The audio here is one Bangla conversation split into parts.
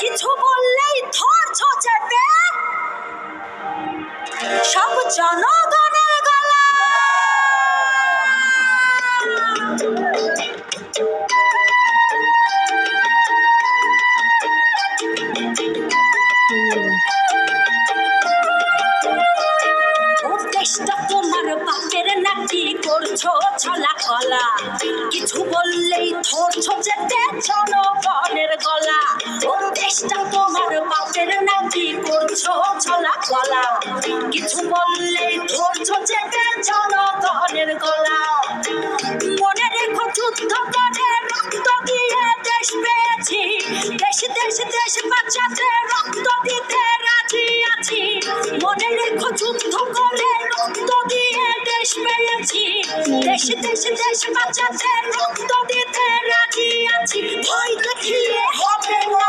কিছু বললেই ধরছ চেপে সব জনগণের কলা কিছু বললেই ধরছো যেতে জনগণের গলা। ও দেশটা তোমার বাপের নাকি করছ ছলা কলা কিছু বললেই ধরছো যেতে জনগণের গলা। মনে রেখো যুদ্ধ করে রক্ত দিয়ে দেশ পেয়েছি। দেশ দেশ দেশ বাঁচাতে রক্ত দিতে রাজি আছি। মনে রেখো যুদ্ধ করে দেশ পেয়েছি দেশ দেশ দেশ বাঁচাতে রক্ত দিতে রাজি আছি। ভয় দেখিয়ে হবে না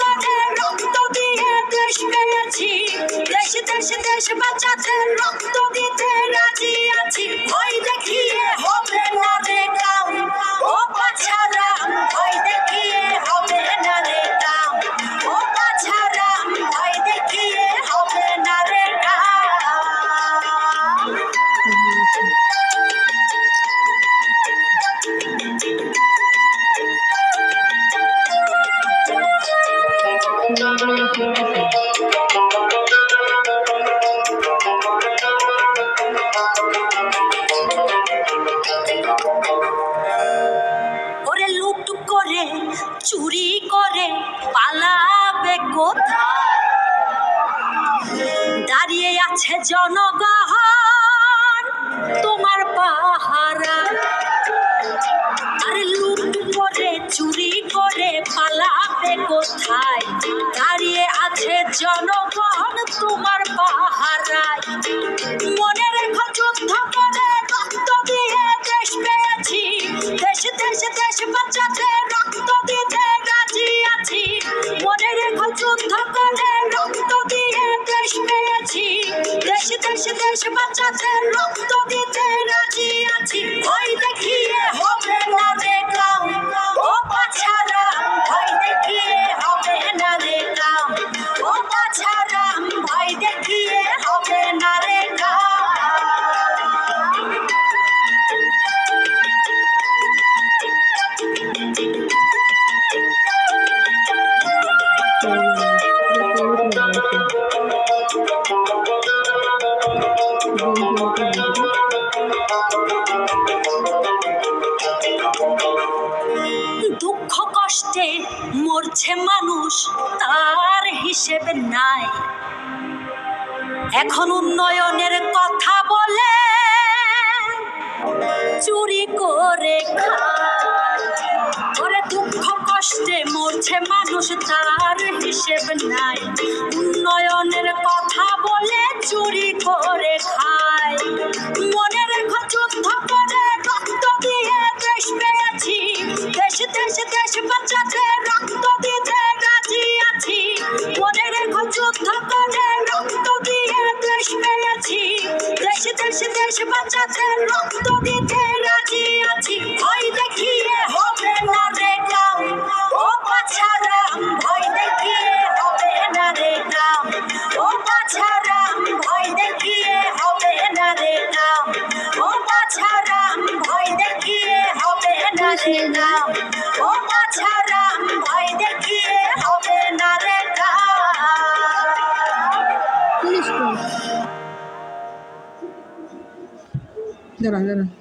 দেশ দেশ দেশ বাঁচাতে রক্ত দিতে রাজি জনগণ দেশ বাঁচাতে রক্ত দিতে রাজি আছি। ভয় দেখিয়ে হবে না রে ও পাছারা ভয় দেখিয়ে হবে না রে ও পাছারা ভয় দেখিয়ে হবে না রে কাম। দুঃখ কষ্টে মরছে মানুষ, তার হিসেবে নাই এখন উন্নয়নের কথা বলে, চুরি করে। ওরে দুঃখ কষ্টে মরছে মানুষ, তার হিসেব নাই দেশ দেশ বাঁচাতে রক্ত দিতে রাজি আছি। ভয় দেখিয়ে হবে না রে কাম ও পাছারা, ভয় দেখিয়ে হবে না রে কাম ও পাছারা, ভয় দেখিয়ে হবে না রে কাম ও পাছারা, ভয় দেখিয়ে হবে না রে কাম ও পাছারা, ভয় দেখিয়ে হবে না রে কাম جرى جرى